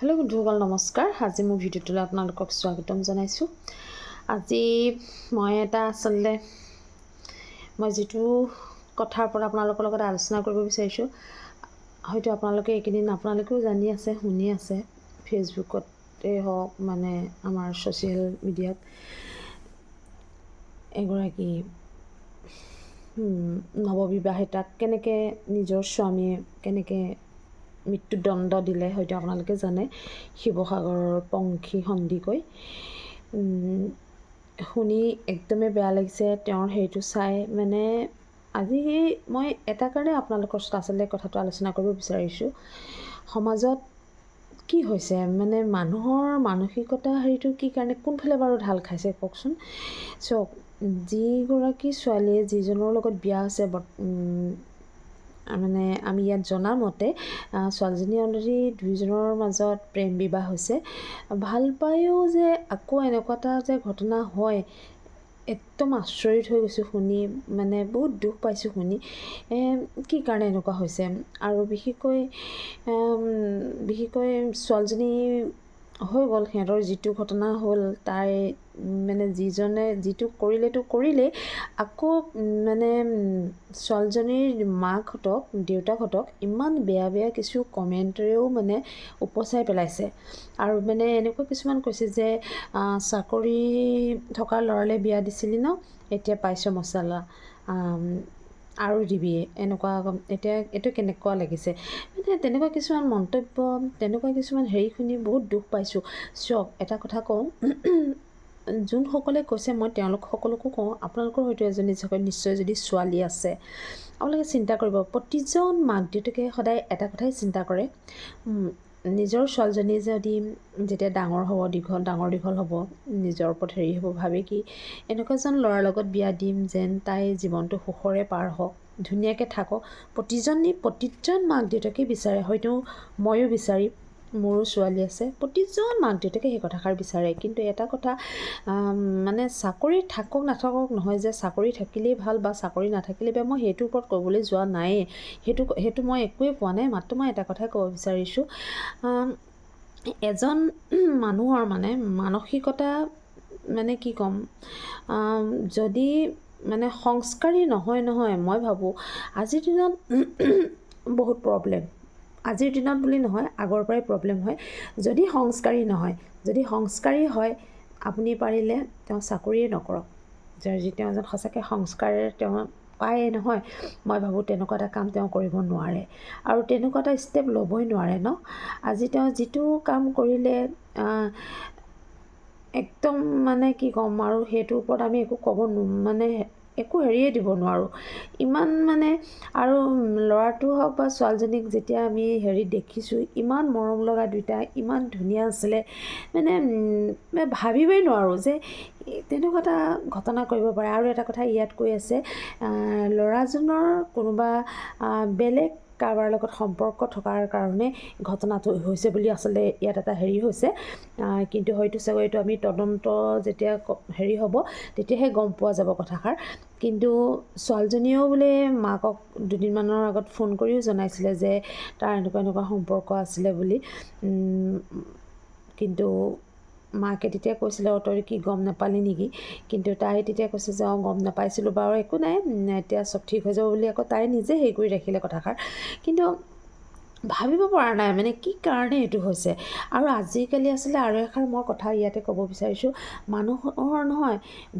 Hello বন্ধুসকল নমস্কাৰ। আজি মোৰ ভিডিঅ'টোলৈ আপোনালোকক স্বাগতম জনাইছোঁ। আজি মই এটা আচলতে মই যিটো কথাৰ পৰা আপোনালোকৰ লগত আলোচনা কৰিব বিচাৰিছোঁ হয়তো আপোনালোকে এইকেইদিন আপোনালোকেও জানি আছে শুনি আছে ফেচবুকতে হওক মানে আমাৰ ছ'চিয়েল মিডিয়াত এগৰাকী নৱবিবাহিতাক কেনেকৈ নিজৰ স্বামীয়ে কেনেকৈ মৃত্যুদণ্ড দিলে হয়তো আপোনালোকে জানে শিৱসাগৰৰ পংখী সন্দিকৈ। শুনি একদমেই বেয়া লাগিছে তেওঁৰ হেৰিটো চাই মানে আজি মই এটা কাৰণে আপোনালোকৰ ওচৰত আচলতে কথাটো আলোচনা কৰিব বিচাৰিছোঁ। সমাজত কি হৈছে? মানে মানুহৰ মানসিকতা হেৰিটো কি কাৰণে কোনফালে বাৰু ঢাল খাইছে কওকচোন? চাওক যিগৰাকী ছোৱালীয়ে যিজনৰ লগত বিয়া হৈছে মানে আমি ইয়াত জনামতে ছোৱালীজনী অলৰেডি দুয়োজনৰ মাজত প্ৰেম বিবাহ হৈছে। ভাল পায়ো যে আকৌ এনেকুৱা এটা যে ঘটনা হয় একদম আচৰিত হৈ গৈছোঁ শুনি মানে বহুত দুখ পাইছোঁ শুনি। কি কাৰণে এনেকুৱা হৈছে? আৰু বিশেষকৈ বিশেষকৈ ছোৱালীজনী হৈ গ'ল। সিহঁতৰ যিটো ঘটনা হ'ল তাই মানে যিজনে যিটো কৰিলেতো কৰিলেই আকৌ মানে ছোৱালীজনীৰ মাকহঁতক দেউতাকহঁতক ইমান বেয়া বেয়া কিছু কমেণ্টেৰেও মানে উপচাই পেলাইছে। আৰু মানে এনেকুৱা কিছুমান কৈছে যে চাকৰি থকা ল'ৰালৈ বিয়া দিছিলি ন এতিয়া পাইছ মচলা আৰু দিবি এনেকুৱা এতিয়া এইটো কেনেকুৱা লাগিছে? মানে তেনেকুৱা কিছুমান মন্তব্য তেনেকুৱা কিছুমান হেৰি শুনি বহুত দুখ পাইছোঁ। চাওক এটা কথা কওঁ যোনসকলে কৈছে মই তেওঁলোক সকলোকো কওঁ আপোনালোকৰ হয়তো এজনী নিশ্চয় যদি ছোৱালী আছে আপোনালোকে চিন্তা কৰিব প্ৰতিজন মাক দেউতাকে সদায় এটা কথাই চিন্তা কৰে নিজৰ ছোৱালীজনী যদি যেতিয়া ডাঙৰ হ'ব দীঘল ডাঙৰ দীঘল হ'ব নিজৰ ওপৰত হেৰি হ'ব ভাবে কি এনেকুৱা এজন ল'ৰাৰ লগত বিয়া দিম যেন তাই জীৱনটো সুখৰে পাৰ হওক ধুনীয়াকৈ থাকক প্ৰতিজনী প্ৰতিজন মাক দেউতাকে বিচাৰে হয়তো ময়ো বিচাৰিম। মোৰো ছোৱালী আছে। প্ৰতিজন মাক দেউতাকে সেই কথাষাৰ বিচাৰে। কিন্তু এটা কথা মানে চাকৰি থাকক নাথাকক নহয় যে চাকৰি থাকিলেই ভাল বা চাকৰি নাথাকিলেই বেয়া। মই সেইটোৰ ওপৰত ক'বলৈ যোৱা নায়েই। সেইটো সেইটো মই একোৱেই পোৱা নাই। মাত্ৰ মই এটা কথাই ক'ব বিচাৰিছোঁ। এজন মানুহৰ মানে মানসিকতা মানে কি ক'ম যদি মানে সংস্কাৰী নহয় নহয় মই ভাবোঁ আজিৰ দিনত বহুত প্ৰব্লেম। আজিৰ দিনত বুলি নহয় আগৰ পৰাই প্ৰব্লেম হয়। যদি সংস্কাৰী নহয় যদি সংস্কাৰী হয় আপুনি পাৰিলে তেওঁ চাকৰিয়ে নকৰক। যি তেওঁ এজন সঁচাকৈ সংস্কাৰেৰে তেওঁ পায়ে নহয় মই ভাবোঁ তেনেকুৱা এটা কাম তেওঁ কৰিব নোৱাৰে। আৰু তেনেকুৱা এটা ষ্টেপ ল'বই নোৱাৰে ন? আজি তেওঁ যিটো কাম কৰিলে একদম মানে কি ক'ম আৰু সেইটোৰ ওপৰত আমি একো ক'ব মানে একো হেৰিয়ে দিব নোৱাৰোঁ। ইমান মানে আৰু ল'ৰাটো হওক বা ছোৱালীজনীক যেতিয়া আমি হেৰি দেখিছোঁ ইমান মৰম লগা দুইটা ইমান ধুনীয়া আছিলে মানে ভাবিবই নোৱাৰোঁ যে তেনেকুৱা এটা ঘটনা কৰিব পাৰে। আৰু এটা কথা ইয়াত কৈ আছে ল'ৰাজনৰ কোনোবা বেলেগ কাৰোবাৰ লগত সম্পৰ্ক থকাৰ কাৰণে ঘটনাটো হৈছে বুলি আচলতে ইয়াত এটা হেৰি হৈছে। কিন্তু হয়তো চাগৈ এইটো আমি তদন্ত যেতিয়া হেৰি হ'ব তেতিয়াহে গম পোৱা যাব কথাষাৰ। কিন্তু ছোৱালীজনীয়েও বোলে মাকক দুদিনমানৰ আগত ফোন কৰিও জনাইছিলে যে তাৰ এনেকুৱা এনেকুৱা সম্পৰ্ক আছিলে বুলি। কিন্তু মাকে তেতিয়া কৈছিলে অঁ তই কি গম নাপালি নেকি? কিন্তু তাই তেতিয়া কৈছে যে অঁ গম নাপাইছিলোঁ বাৰু একো নাই এতিয়া চব ঠিক হৈ যাব বুলি আকৌ তাই নিজে হেৰি কৰি ৰাখিলে কথাষাৰ। কিন্তু ভাবিব পৰা নাই মানে কি কাৰণে এইটো হৈছে? আৰু আজিকালি আচলতে আৰু এষাৰ মই কথা ইয়াতে ক'ব বিচাৰিছোঁ মানুহৰ নহয়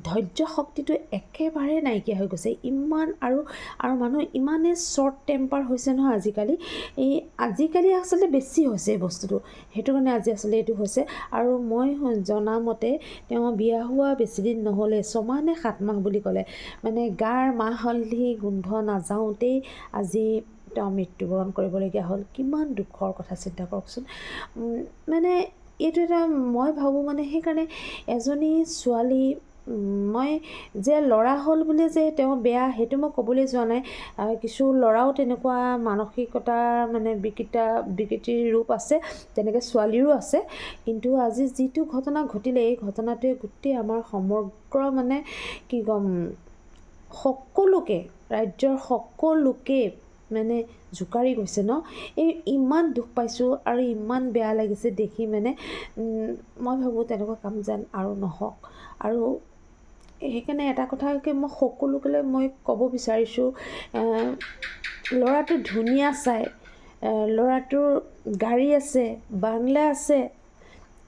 ধৈৰ্য শক্তিটো একেবাৰে নাইকিয়া হৈ গৈছে। ইমান আৰু আৰু মানুহ ইমানেই শ্বৰ্ট টেম্পাৰ হৈছে নহয় আজিকালি। এই আজিকালি আচলতে বেছি হৈছে এই বস্তুটো। সেইটো কাৰণে আজি আচলতে এইটো হৈছে। আৰু মই জনামতে তেওঁ বিয়া হোৱা বেছিদিন নহ'লে ছমাহ নে সাত মাহ বুলি ক'লে। মানে গাৰ মাহ হালধি গোন্ধ নাযাওঁতেই আজি তেওঁ মৃত্যুবৰণ কৰিবলগীয়া হ'ল কিমান দুখৰ কথা চিন্তা কৰকচোন। মানে এইটো এটা মই ভাবোঁ মানে সেইকাৰণে এজনী ছোৱালী মই যে ল'ৰা হ'ল বুলি যে তেওঁ বেয়া সেইটো মই ক'বলৈ যোৱা নাই। কিছু ল'ৰাও তেনেকুৱা মানসিকতাৰ মানে বিকৃতা বিকৃতিৰ ৰূপ আছে তেনেকৈ ছোৱালীৰো আছে। কিন্তু আজি যিটো ঘটনা ঘটিলে এই ঘটনাটোৱে গোটেই আমাৰ সমগ্ৰ মানে কি ক'ম সকলোকে ৰাজ্যৰ সকলোকে মানে জোকাৰি গৈছে ন? এই ইমান দুখ পাইছোঁ আৰু ইমান বেয়া লাগিছে দেখি মানে মই ভাবোঁ তেনেকুৱা কাম যেন আৰু নহওক। আৰু সেইকাৰণে এটা কথাকে মই সকলোকে মই ক'ব বিচাৰিছোঁ ল'ৰাটো ধুনীয়া চাই ল'ৰাটোৰ গাড়ী আছে বাংলা আছে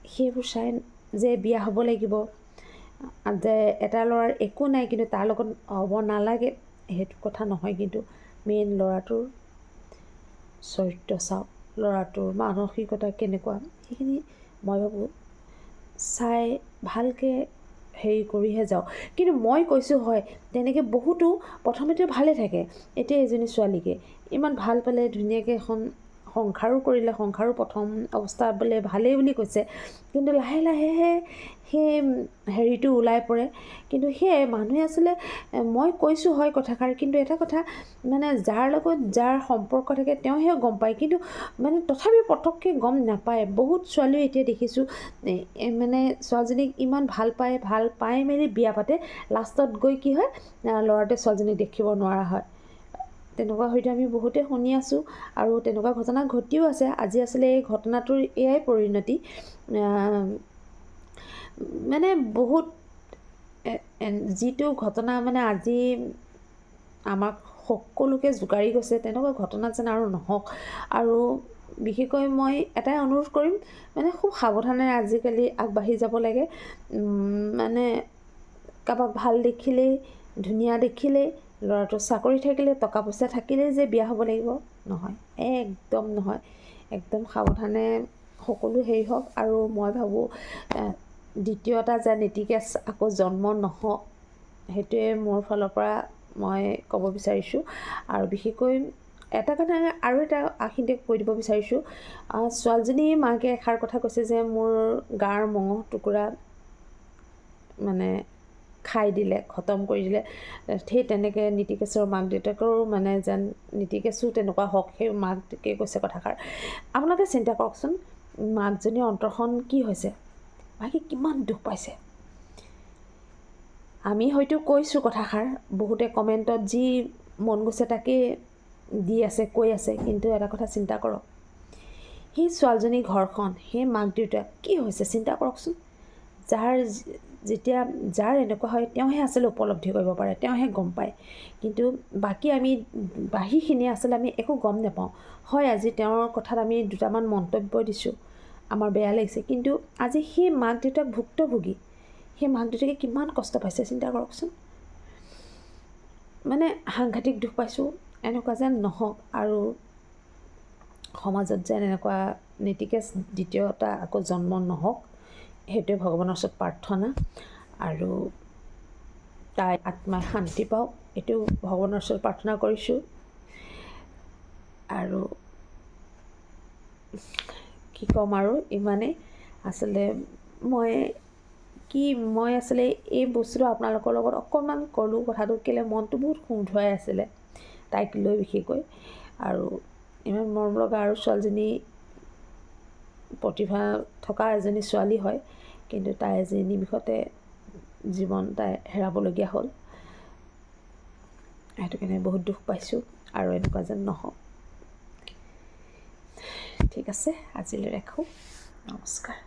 সেইবোৰ চাই যে বিয়া হ'ব লাগিব। যে এটা ল'ৰাৰ একো নাই কিন্তু তাৰ লগত হ'ব নালাগে সেইটো কথা নহয় কিন্তু। মেইন ল'ৰাটোৰ চৰিত্ৰ চাওক ল'ৰাটোৰ মানসিকতা কেনেকুৱা সেইখিনি মই ভাবোঁ চাই ভালকৈ হেৰি কৰিহে যাওঁ। কিন্তু মই কৈছোঁ হয় তেনেকৈ বহুতো প্ৰথমতে ভালে থাকে এতিয়া এজনী ছোৱালীকে। ইমান ভাল পালে ধুনীয়াকৈ এখন সংসাৰো কৰিলে সংসাৰো প্ৰথম অৱস্থা বোলে ভালেই বুলি কৈছে। কিন্তু লাহে লাহেহে সেই হেৰিটো ওলাই পৰে। কিন্তু সেয়াই মানুহে আচলতে মই কৈছোঁ হয় কথাষাৰ কিন্তু এটা কথা মানে যাৰ লগত যাৰ সম্পৰ্ক থাকে তেওঁহে গম পায়। কিন্তু মানে তথাপিও পটককৈ গম নাপায়। বহুত ছোৱালীও এতিয়া দেখিছোঁ মানে ছোৱালীজনীক ইমান ভাল পায় ভাল পাই মেলি বিয়া পাতে। লাষ্টত গৈ কি হয় ল'ৰাটোৱে ছোৱালীজনীক দেখিব নোৱাৰা হয়। তেনেকুৱা হয়তো আমি বহুতে শুনি আছোঁ আৰু তেনেকুৱা ঘটনা ঘটিও আছে। আজি আচলতে এই ঘটনাটোৰ এয়াই পৰিণতি। মানে বহুত যিটো ঘটনা মানে আজি আমাক সকলোকে জোকাৰি গৈছে তেনেকুৱা ঘটনা যেন আৰু নহওক। আৰু বিশেষকৈ মই এটাই অনুৰোধ কৰিম মানে খুব সাৱধানেৰে আজিকালি আগবাঢ়ি যাব লাগে। মানে কাৰোবাক ভাল দেখিলেই ধুনীয়া দেখিলেই ল'ৰাটো চাকৰি থাকিলে টকা পইচা থাকিলেই যে বিয়া হ'ব লাগিব নহয়। একদম নহয়। একদম সাৱধানে সকলো হেৰি হওক আৰু মই ভাবোঁ দ্বিতীয়টা যে নীতি কেছ আকৌ জন্ম নহওক সেইটোৱে মোৰ ফালৰ পৰা মই ক'ব বিচাৰিছোঁ। আৰু বিশেষকৈ এটা কথা আৰু এটা আশীতে কৈ দিব বিচাৰিছোঁ। ছোৱালীজনীৰ মাকে এষাৰ কথা কৈছে যে মোৰ গাৰ মঙহ টুকুৰা মানে খাই দিলে খতম কৰি দিলে। সেই তেনেকৈ নীতিকেশৰ মাক দেউতাকৰো মানে যেন নীতিকেশো তেনেকুৱা হওক সেই মাকে কৈছে কথাষাৰ। আপোনালোকে চিন্তা কৰকচোন মাকজনীৰ অন্তৰখন কি হৈছে? মাকে কিমান দুখ পাইছে? আমি হয়তো কৈছোঁ কথাষাৰ বহুতে কমেণ্টত যি মন গৈছে তাকেই দি আছে কৈ আছে কিন্তু এটা কথা চিন্তা কৰক। সেই ছোৱালীজনীৰ ঘৰখন সেই মাক দেউতাক কি হৈছে চিন্তা কৰকচোন। যাৰ যেতিয়া যাৰ এনেকুৱা হয় তেওঁহে আচলতে উপলব্ধি কৰিব পাৰে তেওঁহে গম পায়। কিন্তু বাকী আমি বাকীখিনি আচলতে আমি একো গম নাপাওঁ। হয় আজি তেওঁৰ কথাত আমি দুটামান মন্তব্য দিছোঁ আমাৰ বেয়া লাগিছে। কিন্তু আজি সেই মাক দেউতাক ভুক্তভোগী সেই মাক দেউতাকে কিমান কষ্ট পাইছে চিন্তা কৰকচোন। মানে সাংঘাতিক দুখ পাইছোঁ এনেকুৱা যেন নহওক। আৰু সমাজত যেন এনেকুৱা নীতিকেশ দ্বিতীয়টা আকৌ জন্ম নহওক। সেইটোৱে ভগৱানৰ ওচৰত প্ৰাৰ্থনা আৰু তাই আত্মাই শান্তি পাওক এইটো ভগৱানৰ ওচৰত প্ৰাৰ্থনা কৰিছোঁ। আৰু কি ক'ম আৰু ইমানেই আচলতে মই কি মই আচলতে এই বস্তুটো আপোনালোকৰ লগত অকণমান ক'লোঁ কথাটো কেলৈ মনটো বহুত খুন্ধুৱাই আছিলে তাইক লৈ বিশেষকৈ। আৰু ইমান মৰম লগা আৰু ছোৱালীজনী প্ৰতিভা থকা এজনী ছোৱালী হয় কিন্তু তাই আজি নিমিষতে জীৱন তাই হেৰাবলগীয়া হ'ল। সেইটো কাৰণে বহুত দুখ পাইছোঁ আৰু এনেকুৱা যেন নহওক। ঠিক আছে আজিলৈ ৰাখোঁ। নমস্কাৰ।